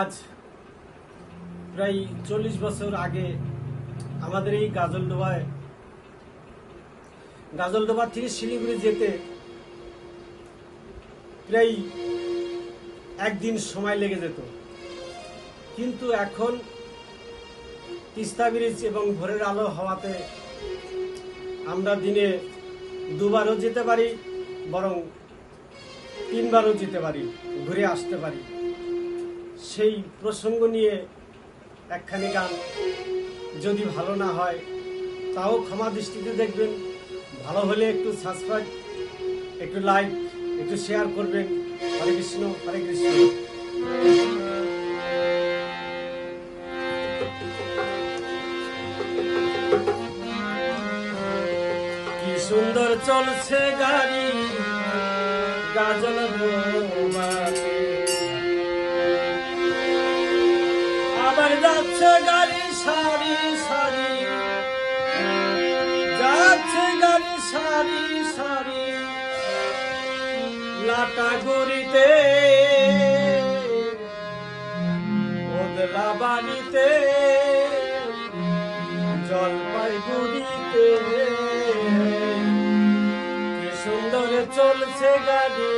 আজ প্রায় চল্লিশ বছর আগে আমাদের এই গাজলডোবায় গাজলডোবা থেকে শিলিগুড়ি যেতে প্রায় একদিন সময় লেগে যেত। কিন্তু এখন তিস্তা ব্রিজ এবং ভোরের আলো হওয়াতে আমরা দিনে দুবারও যেতে পারি, বরং তিনবারও যেতে পারি, ঘুরে আসতে পারি। সেই প্রসঙ্গ নিয়ে একখানি গান। যদি ভালো না হয়, তাও ক্ষমা দৃষ্টিতে দেখবেন। ভালো হলে একটু সাবস্ক্রাইব একটু লাইক একটু শেয়ার করবেন। হরে কৃষ্ণ হরে কৃষ্ণ। কি সুন্দর চলছে গাড়ি, গাজল যাচ্ছে গাড়ি, সারি সারি। যাচ্ছে গাড়ি, সারি সারি। লাটা গড়িতে ওদলা বাড়িতে জলপাইগুড়িতে। কি সুন্দর চলছে গাড়ি।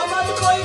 আমার বই